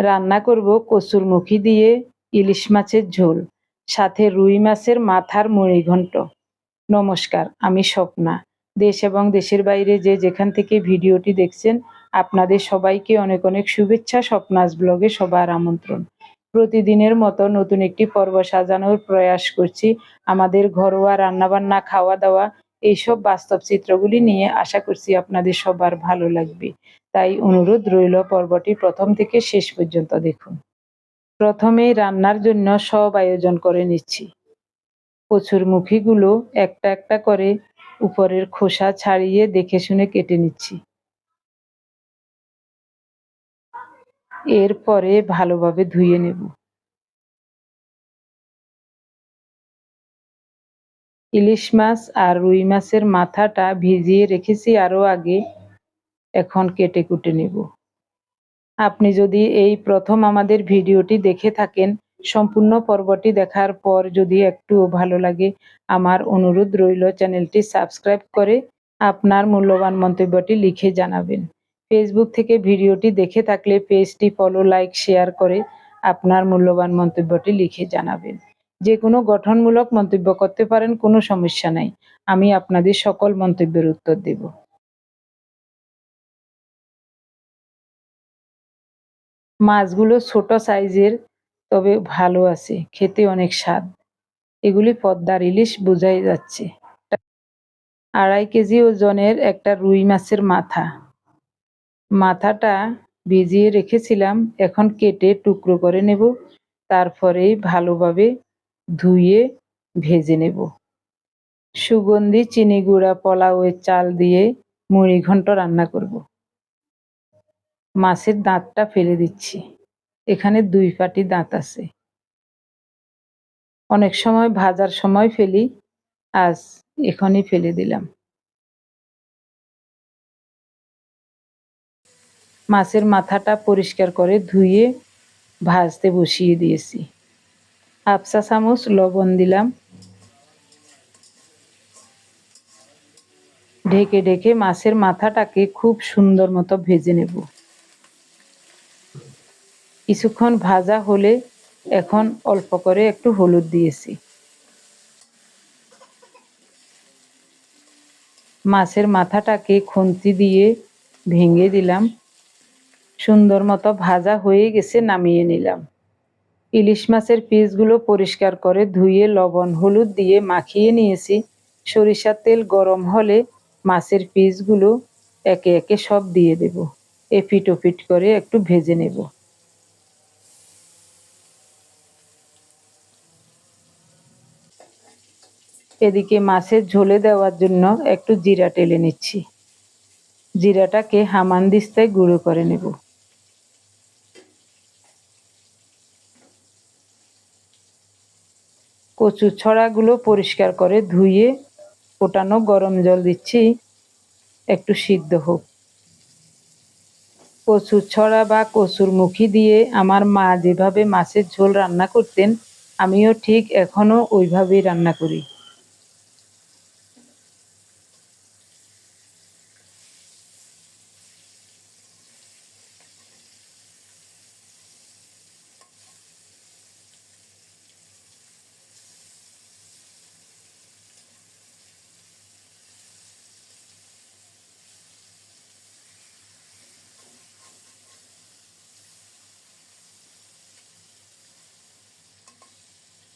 রান্না করব কচুরমুখী দিয়ে, ইলিশ মাছের ঝোল, সাথে রুই মাছের মাথার মুড়ি ঘন্ট। নমস্কার, আমি স্বপ্না। দেশ এবং দেশের বাইরে যে যেখান থেকে ভিডিওটি দেখছেন, আপনাদের সবাইকে অনেক অনেক শুভেচ্ছা, স্বপ্নাস ব্লগে সবার আমন্ত্রণ। প্রতিদিনের মতো নতুন একটি পর্ব সাজানোর প্রয়াস করছি। আমাদের ঘরোয়া রান্নাবান্না, খাওয়া দাওয়া এইসব বাস্তব চিত্রগুলি নিয়ে আশা করছি আপনাদের সবার ভালো লাগবে। তাই অনুরোধ রইল পর্বটি প্রথম থেকে শেষ পর্যন্ত দেখুন। প্রথমেই রান্নার জন্য সব আয়োজন করে নিচ্ছি। কচুর মুখিগুলো একটা একটা করে উপরের খোসা ছাড়িয়ে দেখে শুনে কেটে নিচ্ছি। এরপরে ভালোভাবে ধুয়ে নেব। ইলিশ মাছ আর রুই মাছের মাথাটা ভিজিয়ে রেখেছি আরও আগে। এখন কেটে কুটে নেব। আপনি যদি এই প্রথম আমাদের ভিডিওটি দেখে থাকেন, সম্পূর্ণ পর্বটি দেখার পর যদি একটু ভালো লাগে, আমার অনুরোধ রইল চ্যানেলটি সাবস্ক্রাইব করে আপনার মূল্যবান মন্তব্যটি লিখে জানাবেন। ফেসবুক থেকে ভিডিওটি দেখে থাকলে পেজটি ফলো, লাইক, শেয়ার করে আপনার মূল্যবান মন্তব্যটি লিখে জানাবেন। যে কোনো গঠনমূলক মন্তব্য করতে পারেন, কোনো সমস্যা নাই। আমি আপনাদের সকল মন্তব্যের উত্তর দেব। মাছগুলো ছোট সাইজের, তবে ভালো আছে, খেতে অনেক স্বাদ। এগুলি পদ্মার ইলিশ বোঝাই যাচ্ছে। আড়াই কেজি ওজনের একটা রুই মাছের মাথা। মাথাটা ভিজিয়ে রেখেছিলাম, এখন কেটে টুকরো করে নেব। তারপরেই ভালোভাবে ধুয়ে ভেজে নেব। সুগন্ধি, চিনি গুঁড়া পোলাওয়ের চাল দিয়ে মুড়ি ঘন্ট রান্না করব। মাছের দাঁতটা ফেলে দিচ্ছি। এখানে দুই পাটি দাঁত আছে। অনেক সময় ভাজার সময় ফেলি, আজ এখনই ফেলে দিলাম। মাছের মাথাটা পরিষ্কার করে ধুয়ে ভাজতে বসিয়ে দিয়েছি। হাফ চা চামচ লবণ দিলাম ঢেকে ঢেকে মাছের মাথাটাকে খুব সুন্দর মতো ভেজে নেব। কিছুক্ষণ ভাজা হলে এখন অল্প করে একটু হলুদ দিয়েছি। মাছের মাথাটাকে খুন্তি দিয়ে ভেঙে দিলাম। সুন্দর মতো ভাজা হয়ে গেছে, নামিয়ে নিলাম। ইলিশ মাছের পিসগুলো পরিষ্কার করে ধুয়ে লবণ, হলুদ দিয়ে মাখিয়ে নিয়েছি। সরিষার তেল গরম হলে মাছের পিসগুলো একে একে সব দিয়ে দেব। এপিট ওপিট করে একটু ভেজে নেব। এদিকে মাছের ঝোলে দেওয়ার জন্য একটু জিরা টেলে নিচ্ছি। জিরাটাকে হামান দিস্তায় গুঁড়ো করে নেব। কচু ছড়াগুলো পরিষ্কার করে ধুয়ে ফোটানো গরম জল দিচ্ছি। একটু সিদ্ধ হোক। কচুর ছড়া বা কচুর মুখি দিয়ে আমার মা যেভাবে মাছের ঝোল রান্না করতেন, আমিও ঠিক এখনও ওইভাবেই রান্না করি।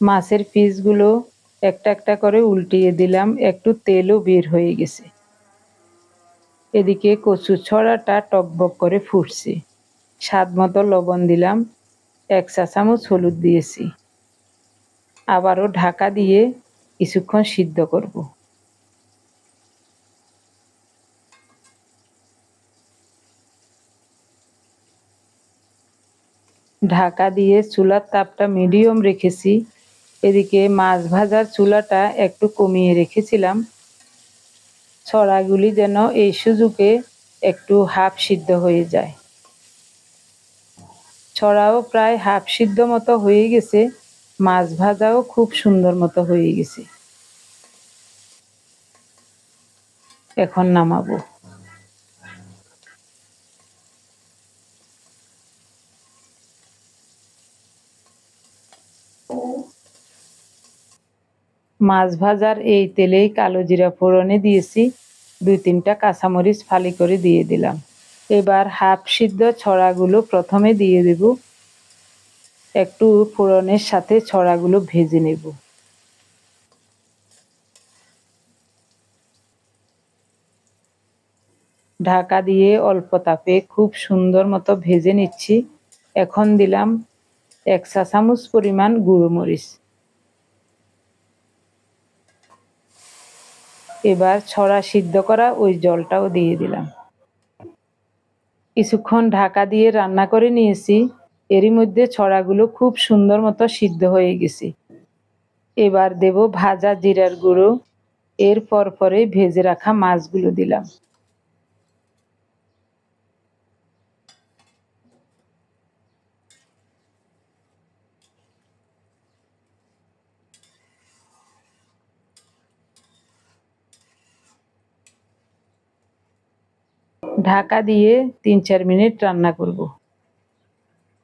মাছের পিসগুলো একটা একটা করে উল্টিয়ে দিলাম, একটু তেলও বের হয়ে গেছে। এদিকে কচু ছড়াটা টকবক করে ফুটছে। স্বাদ মতো লবণ দিলাম, এক চা চামচ হলুদ দিয়েছি। আবারও ঢাকা দিয়ে কিছুক্ষণ সিদ্ধ করব। ঢাকা দিয়ে চুলার তাপটা মিডিয়াম রেখেছি। এদিকে মাছ ভাজার চুলাটা একটু কমিয়ে রেখেছিলাম। ছড়াগুলি যেন এই সুযোগে একটু হাফ সিদ্ধ হয়ে যায়। ছড়াও প্রায় হাফ সিদ্ধ মতো হয়ে গেছে, মাছ ভাজাও খুব সুন্দর মতো হয়ে গেছে। এখন নামাবো। মাছ ভাজার এই তেলেই কালো জিরা ফোড়নে দিয়েছি। দুই তিনটা কাঁচামরিচ ফালি করে দিয়ে দিলাম। এবার হাফ সিদ্ধ ছড়াগুলো প্রথমে দিয়ে দেব। একটু ফোড়নের সাথে ছড়াগুলো ভেজে নেব। ঢাকা দিয়ে অল্প তাপে খুব সুন্দর মতো ভেজে নিচ্ছি। এখন দিলাম এক চা চামচ পরিমাণ গুঁড়ো মরিচ। এবার ছড়া সিদ্ধ করা ওই জলটাও দিয়ে দিলাম। কিছুক্ষণ ঢাকা দিয়ে রান্না করে নিয়েছি। এরই মধ্যে ছড়াগুলো খুব সুন্দর মতো সিদ্ধ হয়ে গেছে। এবার দেব ভাজা জিরার গুঁড়ো। এর পর ভেজে রাখা মাছগুলো দিলাম। ঢাকা দিয়ে তিন চার মিনিট রান্না করব।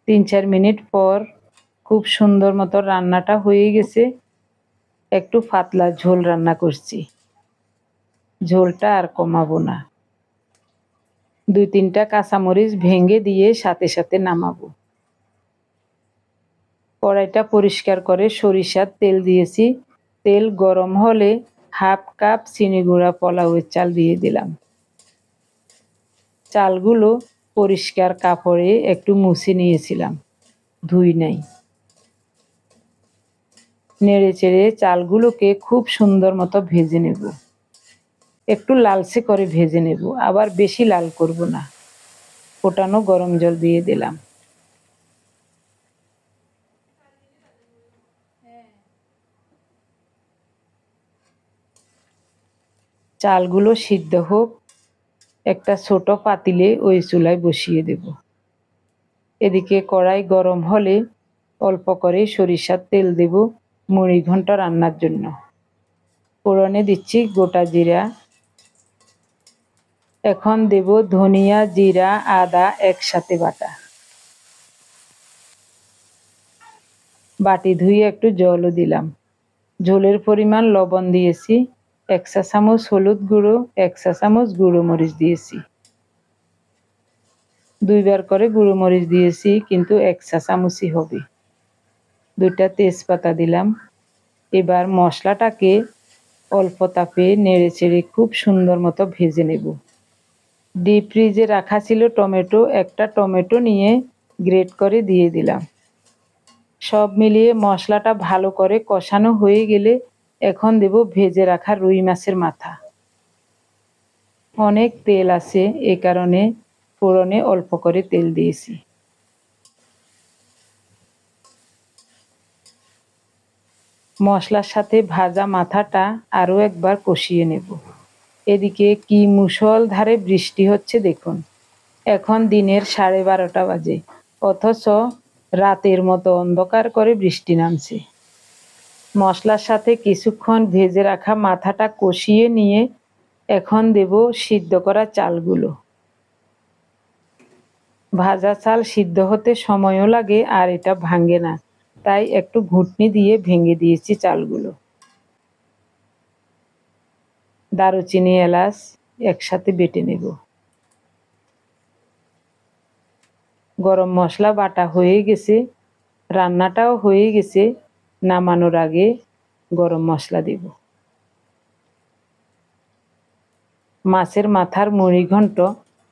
তিন চার মিনিট পর খুব সুন্দর মতো রান্নাটা হয়ে গেছে। একটু ফাতলা ঝোল রান্না করছি। ঝোলটা আর কমাবো না। দুই তিনটা কাঁচামরিচ ভেঙে দিয়ে সাথে সাথে নামাবো। কড়াইটা পরিষ্কার করে সরিষার তেল দিয়েছি। তেল গরম হলে হাফ কাপ চিনি গুঁড়া পোলাওয়ের চাল দিয়ে দিলাম। চালগুলো পরিষ্কার কাপড়ে একটু মুছে নিয়েছিলাম, ধুই নাই। নেড়ে চেড়ে চালগুলোকে খুব সুন্দর মতো ভেজে নেব। একটু লালচে করে ভেজে নেব, আবার বেশি লাল করব না। ফোটানো গরম জল দিয়ে দিলাম। চালগুলো সিদ্ধ হোক একটা ছোট পাতিলে ওই চুলায় বসিয়ে দেব। এদিকে কড়াই গরম হলে অল্প করে সরিষার তেল দেব মুড়ি ঘণ্টা রান্নার জন্য। ফোড়নে দিচ্ছি গোটা জিরা। এখন দেব ধনিয়া, জিরা, আদা একসাথে বাটা। বাটি ধুয়ে একটু জলও দিলাম। ঝোলের পরিমাণ লবণ দিয়েছি। এক চা চামচ হলুদ গুঁড়ো এক চা চামচ গুঁড়ো মরিচ দিয়েছি। দুইবার করে গুঁড়ো মরিচ দিয়েছি, কিন্তু এক চা চামচই হবে। দুইটা তেজপাতা দিলাম। এবার মশলাটাকে অল্প তাপে নেড়ে চেড়ে খুব সুন্দর মতো ভেজে নেব। ডিপ ফ্রিজে রাখা ছিল টমেটো, একটা টমেটো নিয়ে গ্রেট করে দিয়ে দিলাম। সব মিলিয়ে মশলাটা ভালো করে কষানো হয়ে গেলে এখন দেব ভেজে রাখা রুই মাছের মাথা। অনেক তেল আছে, এ কারণে ফোড়নে অল্প করে তেল দিয়েছি। মশলার সাথে ভাজা মাথাটা আরও একবার কষিয়ে নেব। এদিকে কি মুসল ধারে বৃষ্টি হচ্ছে দেখুন। এখন দিনের সাড়ে বারোটা বাজে, অথচ রাতের মতো অন্ধকার করে বৃষ্টি নামছে। মশলার সাথে কিছুক্ষণ ভেজে রাখা মাথাটা কষিয়ে নিয়ে এখন দেব সিদ্ধ করা চালগুলো। ভাজা চাল সিদ্ধ হতে সময়ও লাগে আর এটা ভাঙে না। তাই একটু ঘুটনি দিয়ে ভেঙে দিয়েছি চালগুলো। দারুচিনি এলাচ একসাথে বেটে নেব। গরম মশলা বাটা হয়ে গেছে, রান্নাটাও হয়ে গেছে। নামানোর আগে গরম মশলা দেব। মাছের মাথার মুড়ি ঘন্ট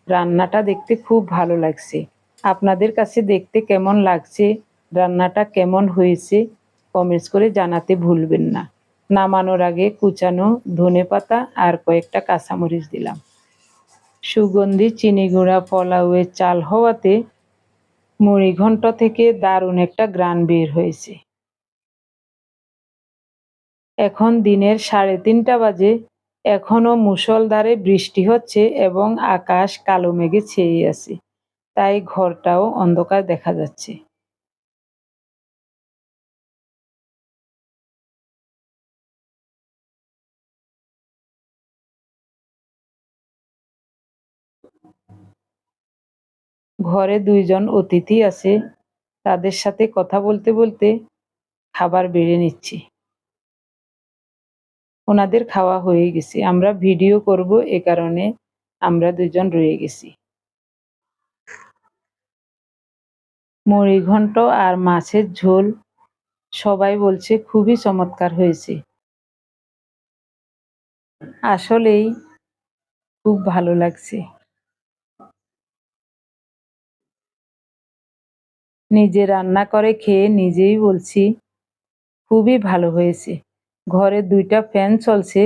রান্নাটা দেখতে খুব ভালো লাগছে। আপনাদের কাছে দেখতে কেমন লাগছে? রান্নাটা কেমন হয়েছে? কমেন্টস করে জানাতে ভুলবেন না। নামানোর আগে কুচানো ধনে পাতা আর কয়েকটা কাঁচামরিচ দিলাম। সুগন্ধি চিনি গুঁড়া পোলাওয়ের চাল হওয়াতে মুড়ি ঘন্ট থেকে দারুণ একটা গ্রান বের হয়েছে। এখন দিনের সাড়ে তিনটা বাজে। এখনও মুষলধারে বৃষ্টি হচ্ছে এবং আকাশ কালো মেঘে ছেয়ে আছে। তাই ঘরটাও অন্ধকার দেখা যাচ্ছে। ঘরে দুইজন অতিথি আছে। তাদের সাথে কথা বলতে বলতে খাবার বেড়ে নিচ্ছি। ওনাদের খাওয়া হয়ে গেছে। আমরা ভিডিও করব এ কারণে আমরা দুজন রয়ে গেছি। মুড়িঘণ্ট আর মাছের ঝোল সবাই বলছে খুবই চমৎকার হয়েছে। আসলেই খুব ভালো লাগছে। নিজে রান্না করে খেয়ে নিজেই বলছি, খুবই ভালো হয়েছে। ঘরে দুইটা ফ্যান চলছে,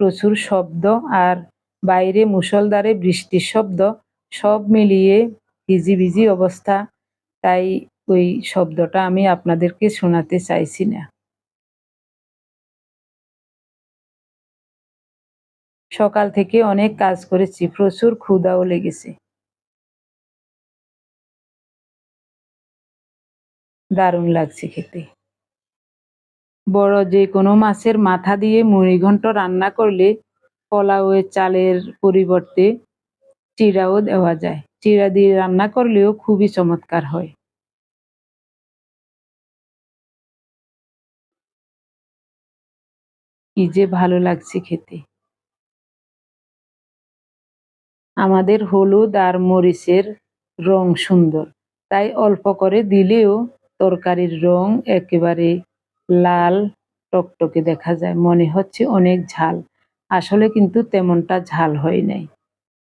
প্রচুর শব্দ আর বাইরে মুষলধারে বৃষ্টির শব্দ, সব মিলিয়ে ভিজি অবস্থা। তাই ওই শব্দটা আমি আপনাদেরকে শোনাতে চাইছি না। সকাল থেকে অনেক কাজ করেছি, প্রচুর ক্ষুদাও লেগেছে। দারুণ লাগছে খেতে। বড় যে কোনো মাছের মাথা দিয়ে মুড়িঘণ্ট রান্না করলে পোলাওয়ের চালের পরিবর্তে চিড়াও দেওয়া যায়। চিড়া দিয়ে রান্না করলেও খুবই চমৎকার হয়। কি যে ভালো লাগছে খেতে। আমাদের হলুদ আর মরিচের রং সুন্দর, তাই অল্প করে দিলেও তরকারির রং একেবারে লাল টকটকে দেখা যায়। মনে হচ্ছে অনেক ঝাল। আসলে কিন্তু তেমনটা ঝাল হয় নাই।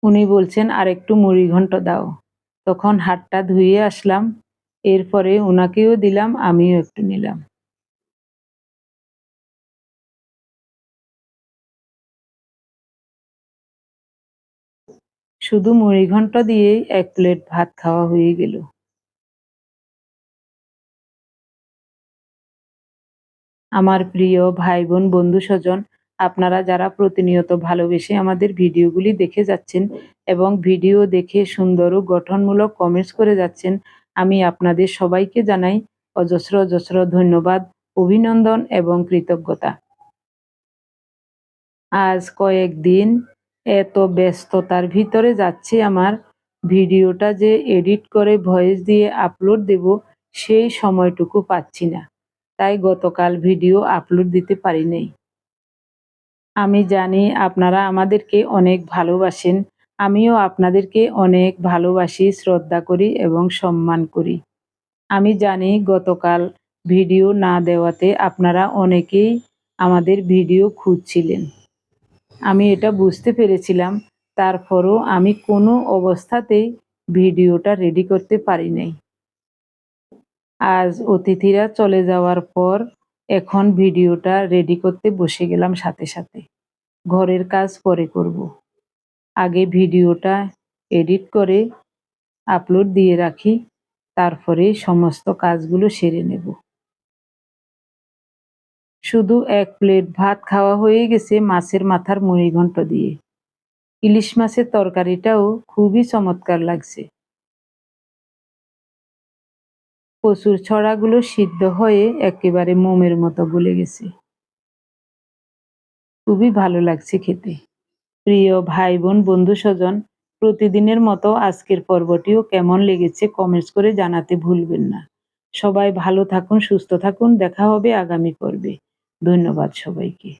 উনি বলছেন আর একটু মুড়ি ঘন্ট দাও। তখন হাতটা ধুয়ে আসলাম। এরপরে ওনাকেও দিলাম, আমিও একটু নিলাম। শুধু মুড়িঘণ্ট দিয়েই এক প্লেট ভাত খাওয়া হয়ে গেল। আমার প্রিয় ভাই বোন বন্ধু স্বজন আপনারা যারা প্রতিনিয়ত ভালোবেসে আমাদের ভিডিওগুলি দেখে যাচ্ছেন এবং ভিডিও দেখে সুন্দর ও গঠনমূলক কমেন্টস করে যাচ্ছেন, আমি আপনাদের সবাইকে জানাই অজস্র অজস্র ধন্যবাদ, অভিনন্দন এবং কৃতজ্ঞতা। আজ কয়েকদিন এত ব্যস্ততার ভিতরে যাচ্ছে আমার ভিডিওটা যে এডিট করে ভয়েস দিয়ে আপলোড দেব, সেই সময়টুকু পাচ্ছি না। তাই গতকাল ভিডিও আপলোড দিতে পারি নাই। আমি জানি আপনারা আমাদেরকে অনেক ভালোবাসেন। আমিও আপনাদেরকে অনেক ভালোবাসি, শ্রদ্ধা করি এবং সম্মান করি। আমি জানি গতকাল ভিডিও না দেওয়াতে আপনারা অনেকেই আমাদের ভিডিও খুঁজছিলেন। আমি এটা বুঝতে পেরেছিলাম, তারপরও আমি কোনো অবস্থাতেই ভিডিওটা রেডি করতে পারি নাই। আজ অতিথিরা চলে যাওয়ার পর এখন ভিডিওটা রেডি করতে বসে গেলাম সাথে সাথে। ঘরের কাজ পরে করব। আগে ভিডিওটা এডিট করে আপলোড দিয়ে রাখি, তারপরে সমস্ত কাজগুলো সেরে নেব। শুধু এক প্লেট ভাত খাওয়া হয়ে গেছে মাছের মাথার মুড়িঘণ্ট দিয়ে। ইলিশ মাছের তরকারিটাও খুবই চমৎকার লাগছে। কচুর ছড়াগুলো সিদ্ধ হয়ে একেবারে মোমের মতো গলে গেছে। খুবই ভালো লাগছে খেতে। প্রিয় ভাই বোন বন্ধু স্বজন প্রতিদিনের মতো আজকের পর্বটিও কেমন লেগেছে কমেন্টস করে জানাতে ভুলবেন না। সবাই ভালো থাকুন, সুস্থ থাকুন। দেখা হবে আগামী পর্বে। ধন্যবাদ সবাইকে।